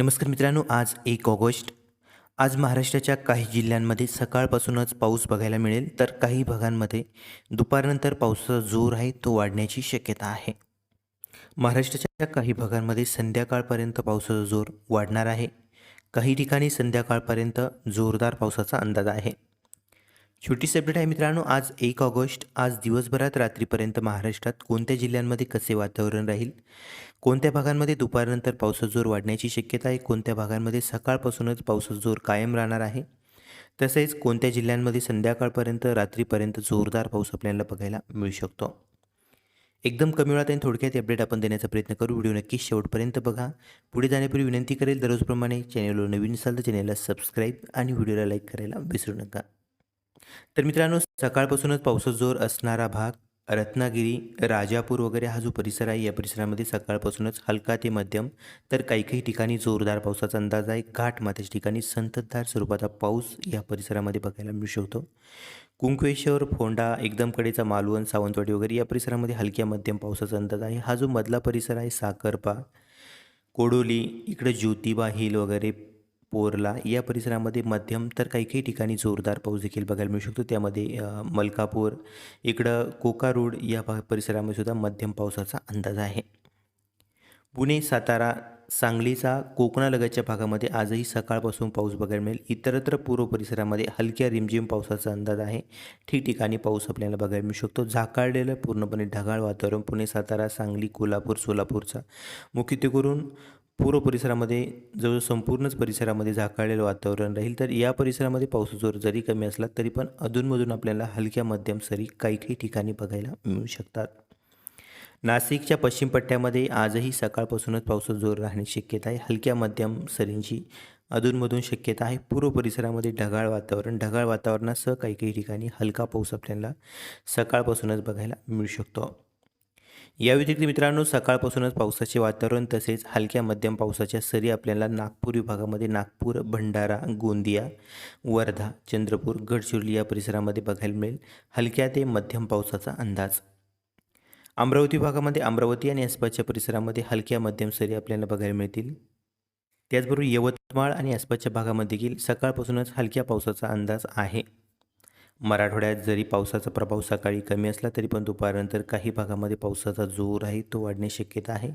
नमस्कार मित्रांनो आज एक ऑगस्ट. आज महाराष्ट्राच्या काही जिल्ह्यांमध्ये सकाळपासूनच पाऊस बघायला मिळेल. तर काही भागांमध्ये दुपारनंतर पावसाचा जोर आहे तो वाढण्याची शक्यता आहे. महाराष्ट्राच्या काही भागांमध्ये संध्याकाळपर्यंत पावसाचा जोर वाढणार आहे. काही ठिकाणी संध्याकाळपर्यंत जोरदार पावसाचा अंदाज आहे. छोटीशी अपडेट आहे मित्रांनो आज एक ऑगस्ट आज दिवसभरात रात्रीपर्यंत महाराष्ट्रात कोणत्या जिल्ह्यांमध्ये कसे वातावरण राहील? कोणत्या भागांमध्ये दुपारनंतर पावसाचा जोर वाढण्याची शक्यता आहे? कोणत्या भागांमध्ये सकाळपासूनच पावसाचा जोर कायम राहणार आहे? तसेच कोणत्या जिल्ह्यांमध्ये संध्याकाळपर्यंत रात्रीपर्यंत जोरदार पाऊस आपल्याला बघायला मिळू शकतो? एकदम कमी वेळात आणि थोडक्यात अपडेट आपण देण्याचा प्रयत्न करू. व्हिडिओ नक्कीच शेवटपर्यंत बघा. पुढे जाण्यापूर्वी विनंती करेल दररोजप्रमाणे चॅनलवर नवीन असाल तर चॅनलला सबस्क्राईब आणि व्हिडिओला लाईक करायला विसरू नका. तर मित्रांनो सकाळपासूनच पावसाचा जोर असणारा भाग रत्नागिरी राजापूर वगैरे हा जो परिसर आहे या परिसरामध्ये सकाळपासूनच हलका ते मध्यम तर काही काही ठिकाणी जोरदार पावसाचा अंदाज आहे. घाट मातेच्या ठिकाणी संततधार स्वरूपाचा पाऊस या परिसरामध्ये बघायला मिळू शकतो. कुंकवेश्वर फोंडा एकदम कडेचा मालवण सावंतवाडी वगैरे या परिसरामध्ये हलक्या मध्यम पावसाचा अंदाज आहे. हा जो मधला परिसर आहे साकरपा कोडोली इकडे ज्योतिबा हिल वगैरे पोरला या परिसरामध्ये मध्यम तर काही काही ठिकाणी जोरदार पाऊस देखील बघायला मिळू शकतो. त्यामध्ये मलकापूर इकडं कोकारूड या भा परिसरामध्ये सुद्धा मध्यम पावसाचा अंदाज आहे. पुणे सातारा सांगलीचा कोकणालगतच्या भागामध्ये आजही सकाळपासून पाऊस बघायला मिळेल. इतरत्र पूर्व परिसरामध्ये हलक्या रिमझिम पावसाचा अंदाज आहे. ठिकठिकाणी पाऊस आपल्याला बघायला मिळू शकतो. झाकाळलेलं पूर्णपणे ढगाळ वातावरण पुणे सातारा सांगली कोल्हापूर सोलापूरचा. मुख्यत्वे करून पूर्व परिसरामध्ये जवळ संपूर्णच परिसरामध्ये झाकाळलेलं वातावरण राहील तर या परिसरामध्ये पाऊस जोर जरी कमी असला तरी पण अधूनमधून आपल्याला हलक्या मध्यम सरी काही काही ठिकाणी बघायला मिळू शकतात. नाशिकच्या पश्चिम पट्ट्यामध्ये आजही सकाळपासूनच पावसाचा जोर राहण्याची शक्यता आहे. हलक्या मध्यम सरींची अधूनमधून शक्यता आहे. पूर्व परिसरामध्ये ढगाळ वातावरण ढगाळ वातावरणासह काही काही ठिकाणी हलका पाऊस आपल्याला सकाळपासूनच बघायला मिळू शकतो. या व्यतिरिक्त मित्रांनो सकाळपासूनच पावसाचे वातावरण तसेच हलक्या मध्यम पावसाच्या सरी आपल्याला नागपूर विभागामध्ये नागपूर भंडारा गोंदिया वर्धा चंद्रपूर गडचिरोली या परिसरामध्ये बघायला मिळेल हलक्या ते मध्यम पावसाचा अंदाज. अमरावती भागामध्ये अमरावती आणि आसपासच्या परिसरामध्ये हलक्या मध्यम सरी आपल्याला बघायला मिळतील. त्याचबरोबर यवतमाळ आणि आसपासच्या भागामध्ये देखील सकाळपासूनच हलक्या पावसाचा अंदाज आहे. मराठवाड्यात जरी पावसाचा प्रभाव सकाळी कमी असला तरी पण दुपारनंतर काही भागामध्ये पावसाचा जोर आहे तो वाढण्याची शक्यता आहे.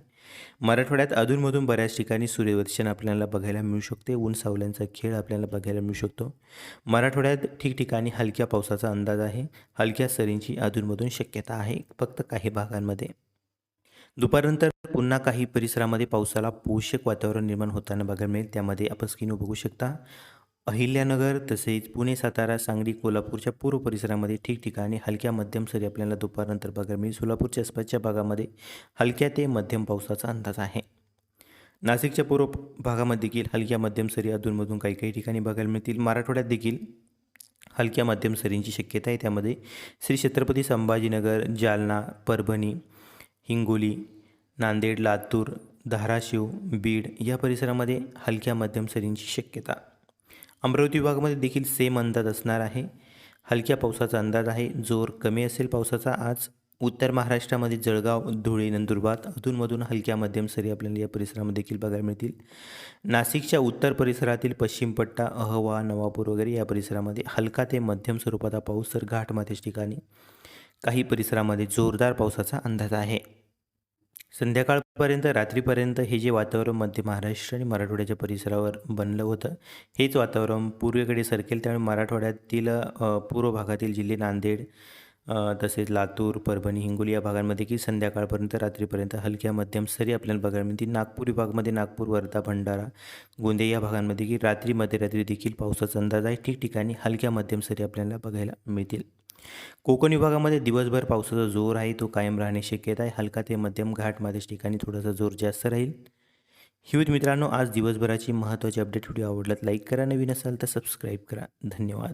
मराठवाड्यात अधूनमधून बऱ्याच ठिकाणी सूर्यदर्शन आपल्याला बघायला मिळू शकते ऊन सावल्यांचा खेळ आपल्याला बघायला मिळू शकतो. मराठवाड्यात ठिकठिकाणी हलक्या पावसाचा अंदाज आहे हलक्या सरींची अधूनमधून शक्यता आहे फक्त काही भागांमध्ये. दुपारनंतर पुन्हा काही परिसरामध्ये पावसाला पोषक वातावरण निर्माण होताना बघायला मिळेल त्यामध्ये आपण स्क्रीनवर बघू शकता. अहिल्यानगर तसेच पुणे सातारा सांगली कोल्हापूरच्या पूर्व परिसरामध्ये ठिकठिकाणी हलक्या मध्यम सरी आपल्याला दुपारनंतर बघायला मिळेल. सोलापूरच्या आसपासच्या भागामध्ये हलक्या ते मध्यम पावसाचा अंदाज आहे. नाशिकच्या पूर्व भागामध्ये देखील हलक्या मध्यम सरी अधूनमधून काही काही ठिकाणी बघायला मिळतील. मराठवाड्यात देखील हलक्या मध्यम सरींची शक्यता आहे. त्यामध्ये श्री छत्रपती संभाजीनगर जालना परभणी हिंगोली नांदेड लातूर धाराशिव बीड या परिसरामध्ये हलक्या मध्यम सरींची शक्यता. अमरावती विभागामध्ये देखील सेम अंदाज असणार आहे. हलक्या पावसाचा अंदाज आहे. जोर कमी असेल पावसाचा. आज उत्तर महाराष्ट्रामध्ये जळगाव धुळे नंदुरबार अधूनमधून हलक्या मध्यम सरी आपल्याला या परिसरामध्ये देखील बघायला मिळतील. नाशिकच्या उत्तर परिसरातील पश्चिम पट्टा अहवा नवापूर वगैरे या परिसरामध्ये हलका ते मध्यम स्वरूपाचा पाऊस तर घाटमाथेच ठिकाणी. काही परिसरामध्ये जोरदार पावसाचा अंदाज आहे. संध्याकाळपर्यंत रात्रीपर्यंत हे जे वातावरण मध्य महाराष्ट्र आणि मराठवाड्याच्या परिसरावर बनलं होतं हेच वातावरण पूर्वेकडे सरकेल. त्यामुळे मराठवाड्यातील पूर्व भागातील जिल्हे नांदेड तसेच लातूर परभणी हिंगोली या भागांमध्ये की संध्याकाळपर्यंत रात्रीपर्यंत हलक्या मध्यम सरी आपल्याला बघायला मिळतील. नागपूर विभागमध्ये नागपूर वर्धा भंडारा गोंदिया या भागांमध्ये की रात्री मध्यरात्री देखील पावसाचा अंदाज आहे. ठिकठिकाणी हलक्या मध्यम सरी आपल्याला बघायला मिळतील. कोकण विभागामध्ये दिवसभर पावसाचा जोर आहे तो कायम राहण्याची शक्यता आहे. हलका ते मध्यम घाटमध्येच ठिकाणी थोडासा जोर जास्त राहील. हिवत मित्रांनो आज दिवसभराची महत्त्वाची अपडेट व्हिडिओ आवडलात लाईक करा. नवीन असाल तर सबस्क्राईब करा. धन्यवाद.